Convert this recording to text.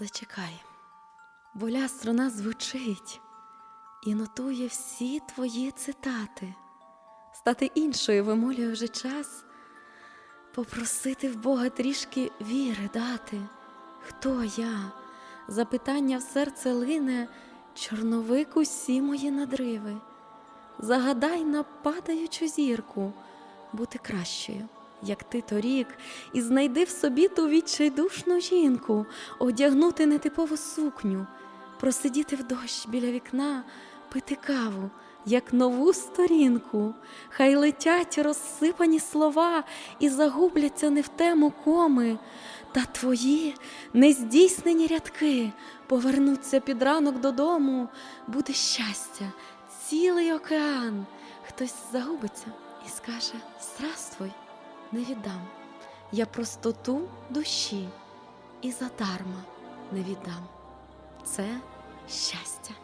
Зачекай, боля струна звучить і нотує всі твої цитати. Стати іншою вимолює вже час, попросити в Бога трішки віри дати. Хто я? Запитання в серце лине, чорновик усі мої надриви. Загадай на падаючу зірку, бути кращою, як ти торік, і знайди в собі ту відчайдушну жінку, одягнути нетипову сукню, просидіти в дощ біля вікна, пити каву, як нову сторінку. Хай летять розсипані слова і загубляться не в тему коми. Та твої нездійснені рядки повернуться під ранок додому, буде щастя, цілий океан. Хтось загубиться і скаже: Здравствуй, не віддам. Я простоту душі і задарма не віддам. Це щастя.